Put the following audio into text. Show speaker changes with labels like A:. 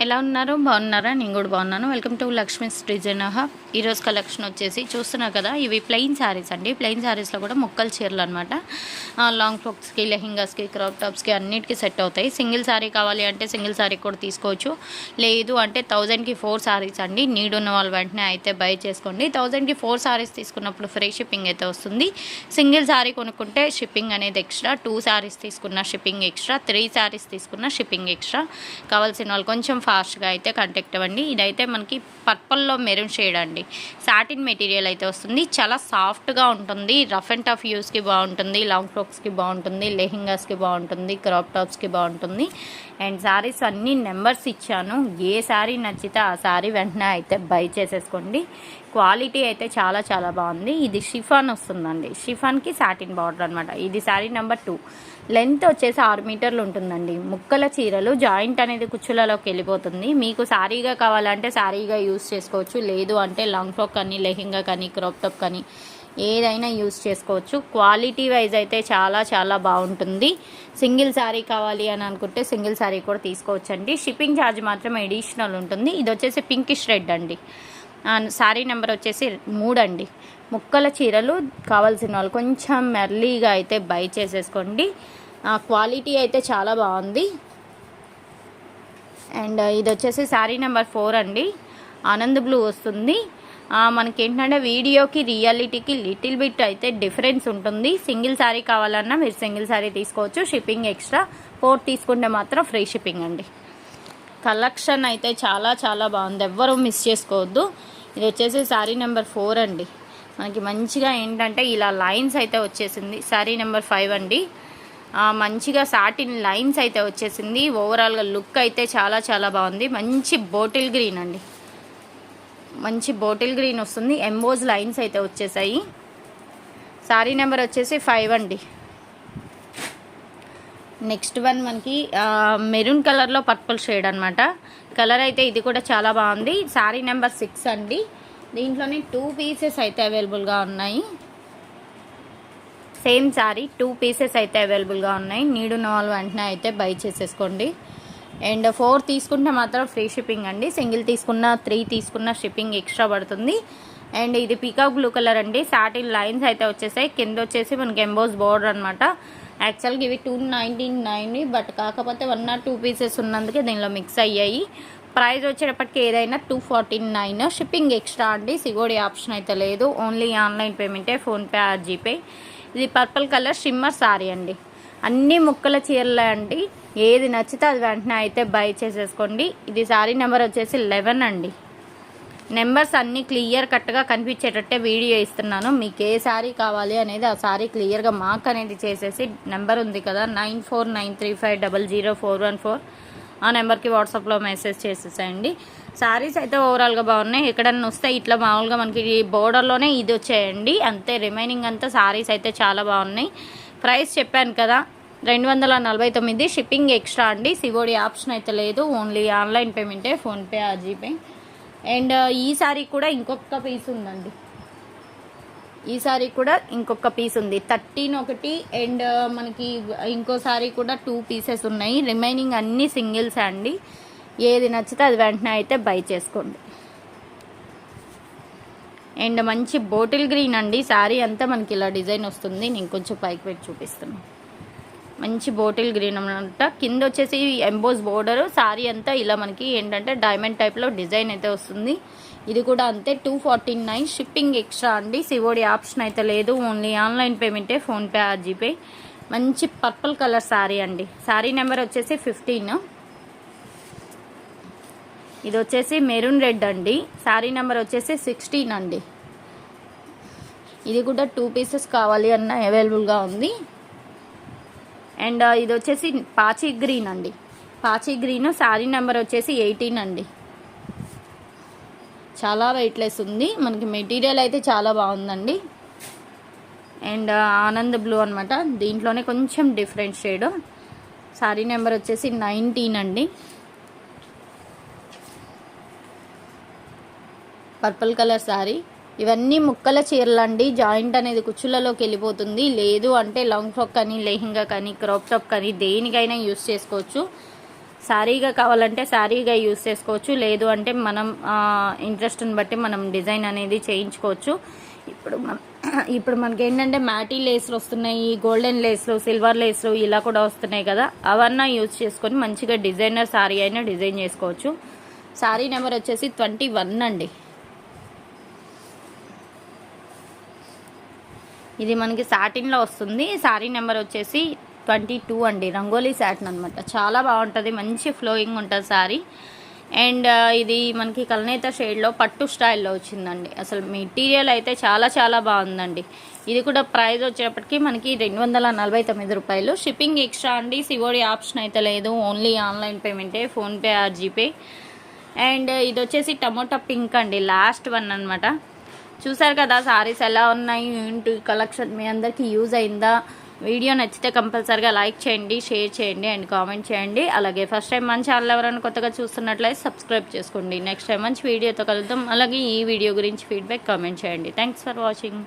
A: ఎలా ఉన్నారు? బాగున్నారా? నేను కూడా బాగున్నాను. Welcome to Lakshmi's design hub ఈరోజు కలెక్షన్ వచ్చేసి చూస్తున్నారు కదా ఇవి ప్లెయిన్ శారీస్ అండి. ప్లెయిన్ శారీస్లో కూడా ముక్కలు చీరలు అనమాట లాంగ్ ఫ్రాక్స్కి లెహింగాస్కి క్రాప్ టాప్స్కి అన్నిటికీ సెట్ అవుతాయి. సింగిల్ శారీ కావాలి అంటే సింగిల్ శారీ కూడా తీసుకోవచ్చు. లేదు అంటే థౌజండ్కి ఫోర్ శారీస్ అండి. నీడ్ ఉన్న వాళ్ళు వెంటనే అయితే బై చేసుకోండి. థౌజండ్కి ఫోర్ శారీస్ తీసుకున్నప్పుడు ఫ్రీ షిప్పింగ్ అయితే వస్తుంది. సింగిల్ శారీ కొనుక్కుంటే షిప్పింగ్ అనేది ఎక్స్ట్రా టూ శారీస్ తీసుకున్న షిప్పింగ్ ఎక్స్ట్రా త్రీ శారీస్ తీసుకున్న షిప్పింగ్ ఎక్స్ట్రా కావాల్సిన వాళ్ళు కొంచెం ఫాస్ట్గా అయితే కాంటాక్ట్ అవ్వండి. ఇదైతే మనకి పర్పల్లో మెరూన్ షేడ్ అండి. సాటిన్ మెటీరియల్ అయితే వస్తుంది. చాలా సాఫ్ట్గా ఉంటుంది. రఫ్ అండ్ టఫ్ యూస్కి బాగుంటుంది. లాంగ్ ఫ్రాక్స్కి బాగుంటుంది. లెహింగాస్కి బాగుంటుంది. క్రాప్ టాప్స్కి బాగుంటుంది. అండ్ శారీస్ అన్ని నెంబర్స్ ఇచ్చాను. ఏ శారీ నచ్చితే ఆ శారీ వెంటనే అయితే బై చేసేసుకోండి. క్వాలిటీ అయితే చాలా చాలా బాగుంది. ఇది షిఫాన్ వస్తుందండి. షిఫాన్కి సాటిన్ బార్డర్ అనమాట ఇది శారీ నెంబర్ టూ. లెంత్ వచ్చేసి ఆరు మీటర్లు ఉంటుందండి. ముక్కల చీరలు జాయింట్ అనేది కుచ్చులలోకి వెళ్ళిపోతుంది. మీకు శారీగా కావాలంటే శారీగా యూస్ చేసుకోవచ్చు. లేదు అంటే లాంగ్ ఫ్రాక్ కానీ లెహింగా కానీ క్రాప్ టాప్ కానీ ఏదైనా యూస్ చేసుకోవచ్చు. క్వాలిటీ వైజ్ అయితే చాలా చాలా బాగుంటుంది. సింగిల్ శారీ కావాలి అని అనుకుంటే సింగిల్ శారీ కూడా తీసుకోవచ్చండి. షిప్పింగ్ ఛార్జ్ మాత్రం అడిషనల్ ఉంటుంది. ఇది వచ్చేసి పింకిష్ రెడ్ అండి. శారీ నెంబర్ వచ్చేసి మూడు అండి ముక్కల చీరలు కావాల్సిన వాళ్ళు కొంచెం మెర్లీగా అయితే బై చేసేసుకోండి. క్వాలిటీ అయితే చాలా బాగుంది. అండ్ ఇది వచ్చేసి శారీ నెంబర్ ఫోర్ అండి. ఆనంద్ బ్లూ వస్తుంది. మనకి ఏంటంటే వీడియోకి రియాలిటీకి లిటిల్ బిట్ అయితే డిఫరెన్స్ ఉంటుంది. సింగిల్ శారీ కావాలన్నా మీరు సింగిల్ శారీ తీసుకోవచ్చు. షిప్పింగ్ ఎక్స్ట్రా ఫోర్ తీసుకుంటే మాత్రం ఫ్రీ షిప్పింగ్ అండి. కలెక్షన్ అయితే చాలా చాలా బాగుంది. ఎవ్వరూ మిస్ చేసుకోవద్దు. ఇది వచ్చేసి శారీ నెంబర్ ఫోర్ అండి. మనకి మంచిగా ఏంటంటే ఇలా లైన్స్ అయితే వచ్చేసింది. శారీ నెంబర్ ఫైవ్ అండి. మంచిగా సాటిన్ లైన్స్ అయితే వచ్చేసింది. ఓవరాల్గా లుక్ అయితే చాలా చాలా బాగుంది. మంచి బోటిల్ గ్రీన్ అండి. మంచి బాటిల్ గ్రీన్ వస్తుంది. ఎంబోజ్ లైన్స్ అయితే వచ్చేసాయి. శారీ నెంబర్ వచ్చేసి ఫైవ్ అండి. నెక్స్ట్ వన్ మనకి మెరూన్ కలర్లో పర్పుల్ షేడ్ అనమాట కలర్ అయితే ఇది కూడా చాలా బాగుంది. శారీ నెంబర్ సిక్స్ అండి. దీంట్లోనే టూ పీసెస్ అయితే అవైలబుల్గా ఉన్నాయి. సేమ్ శారీ టూ పీసెస్ అయితే అవైలబుల్గా ఉన్నాయి. నీడు వాళ్ళు వెంటనే అయితే బై చేసేసుకోండి. అండ్ ఫోర్ తీసుకుంటే మాత్రం ఫ్రీ షిప్పింగ్ అండి. సింగిల్ తీసుకున్న త్రీ తీసుకున్న షిప్పింగ్ ఎక్స్ట్రా పడుతుంది. అండ్ ఇది పీకాక్ బ్లూ కలర్ అండి. సాటిన్ లైన్స్ అయితే వచ్చేసాయి. కింద వచ్చేసి మనకి ఎంబోస్ బోర్డర్ అనమాట యాక్చువల్గా ఇవి టూ నైన్టీన్ నైన్ బట్ కాకపోతే వన్ ఆర్ టూ పీసెస్ ఉన్నందుకే దీనిలో మిక్స్ అయ్యాయి. ప్రైస్ వచ్చేటప్పటికి ఏదైనా two forty nine shipping extra అండి. సిగోడి ఆప్షన్ అయితే లేదు. ఓన్లీ ఆన్లైన్ పేమెంటే ఫోన్పే ఆర్ జీపే ఇది పర్పుల్ కలర్ షిమ్మర్ సారీ అండి. అన్ని ముక్కల చీరలే అండి. ఏది నచ్చితే అది వెంటనే అయితే బై చేసేసుకోండి. ఇది శారీ నెంబర్ వచ్చేసి లెవెన్ అండి. నెంబర్స్ అన్నీ క్లియర్ కట్గా కనిపించేటట్టే వీడియో ఇస్తున్నాను. మీకు ఏ శారీ కావాలి అనేది ఆ శారీ క్లియర్గా మార్క్ అనేది చేసేసి నెంబర్ ఉంది కదా nine four nine three five double zero four one four. ఆ నెంబర్కి వాట్సాప్లో మెసేజ్ చేసేసేయండి. శారీస్ అయితే ఓవరాల్గా బాగున్నాయి. ఎక్కడన్నా వస్తే ఇట్లా మామూలుగా మనకి బోర్డర్లోనే ఇది వచ్చేయండి. అంతే రిమైనింగ్ అంతా శారీస్ అయితే చాలా బాగున్నాయి. ప్రైస్ చెప్పాను కదా రెండు వందల నలభై తొమ్మిది. షిప్పింగ్ ఎక్స్ట్రా అండి. సివోడి ఆప్షన్ అయితే లేదు. ఓన్లీ ఆన్లైన్ పేమెంటే ఫోన్పే ఆ జీపే అండ్ ఈ సారీ కూడా ఇంకొక పీస్ ఉందండి. ఈ సారీ కూడా ఇంకొక పీస్ ఉంది. థర్టీన్ ఒకటి అండ్ మనకి ఇంకో సారీ కూడా టూ పీసెస్ ఉన్నాయి. రిమైనింగ్ అన్ని సింగిల్స్ అండి. ఏది నచ్చితే అది వెంటనే అయితే బై చేసుకోండి. అండ్ మంచి బోటిల్ గ్రీన్ అండి. శారీ అంతా మనకి ఇలా డిజైన్ వస్తుంది. నేను కొంచెం పైకి పెట్టి చూపిస్తున్నాను మంచి బోటిల్ గ్రీన్ అనమాట కింద వచ్చేసి ఎంబోస్ బోర్డర్. శారీ అంతా ఇలా మనకి ఏంటంటే డైమండ్ టైప్లో డిజైన్ అయితే వస్తుంది. ఇది కూడా అంతే two forty nine shipping extra అండి. సివోడి ఆప్షన్ అయితే లేదు. ఓన్లీ ఆన్లైన్ పేమెంటే ఫోన్పే ఆర్ జీపే మంచి పర్పుల్ కలర్ శారీ అండి. శారీ నెంబర్ వచ్చేసి ఫిఫ్టీన్ ఇది వచ్చేసి మెరూన్ రెడ్ అండి. శారీ నెంబర్ వచ్చేసి సిక్స్టీన్ అండి. ఇది కూడా టూ పీసెస్ కావాలి అన్న అవైలబుల్గా ఉంది. అండ్ ఇది వచ్చేసి పాచి గ్రీన్ అండి. పాచి గ్రీన్ శారీ నెంబర్ వచ్చేసి ఎయిటీన్ అండి. చాలా వెయిట్లెస్ ఉంది. మనకి మెటీరియల్ అయితే చాలా బాగుందండి. అండ్ ఆనంద్ బ్లూ అనమాట దీంట్లోనే కొంచెం డిఫరెంట్ షేడ్. శారీ నెంబర్ వచ్చేసి నైన్టీన్ అండి. Purple colour sari. ఇవన్నీ ముక్కల చీరలు అండి జాయింట్ అనేది కుచ్చులలోకి వెళ్ళిపోతుంది. లేదు అంటే లాంగ్ ఫ్రాక్ కానీ లెహింగా కానీ క్రాప్ టాప్ కానీ దేనికైనా యూస్ చేసుకోవచ్చు. శారీగా కావాలంటే శారీగా యూస్ చేసుకోవచ్చు. లేదు అంటే మనం ఇంట్రెస్ట్ని బట్టి మనం డిజైన్ అనేది చేయించుకోవచ్చు. ఇప్పుడు మనం ఇప్పుడు మనకి ఏంటంటే మ్యాటీ లేస్లు వస్తున్నాయి గోల్డెన్ లేస్లు సిల్వర్ లేస్లు ఇలా కూడా వస్తున్నాయి కదా. అవన్నీ యూజ్ చేసుకొని మంచిగా డిజైనర్ శారీ అయినా డిజైన్ చేసుకోవచ్చు. శారీ నెంబర్ వచ్చేసి ట్వంటీ వన్ అండి. ఇది మనకి సాటిన్లో వస్తుంది. శారీ నెంబర్ వచ్చేసి ట్వంటీ టూ అండి. రంగోలీ సాటిన్ అనమాట చాలా బాగుంటుంది. మంచి ఫ్లోయింగ్ ఉంటుంది శారీ అండ్ ఇది మనకి కలనేత షేడ్లో పట్టు స్టైల్లో వచ్చిందండి. అసలు మెటీరియల్ అయితే చాలా చాలా బాగుందండి. ఇది కూడా ప్రైస్ వచ్చేటప్పటికి మనకి రెండు వందల నలభై తొమ్మిది రూపాయలు. షిప్పింగ్ ఎక్స్ట్రా అండి. సివోడి ఆప్షన్ అయితే లేదు. ఓన్లీ ఆన్లైన్ పేమెంటే ఫోన్పే ఆర్ జీపే అండ్ ఇది వచ్చేసి టమోటా పింక్ అండి. లాస్ట్ వన్ అనమాట చూసారు కదా సారీస్ ఎలా ఉన్నాయి ఏంటి కలెక్షన్ మీ అందరికీ యూజ్ అయిందా? వీడియో నచ్చితే కంపల్సరిగా లైక్ చేయండి షేర్ చేయండి అండ్ కామెంట్ చేయండి. అలాగే ఫస్ట్ టైం మన ఛానల్ ఎవరైనా కొత్తగా చూస్తున్నట్లయితే సబ్స్క్రైబ్ చేసుకోండి. నెక్స్ట్ టైం మంచి వీడియోతో కలుద్దాం. అలాగే ఈ వీడియో గురించి ఫీడ్బ్యాక్ కామెంట్ చేయండి. Thanks for watching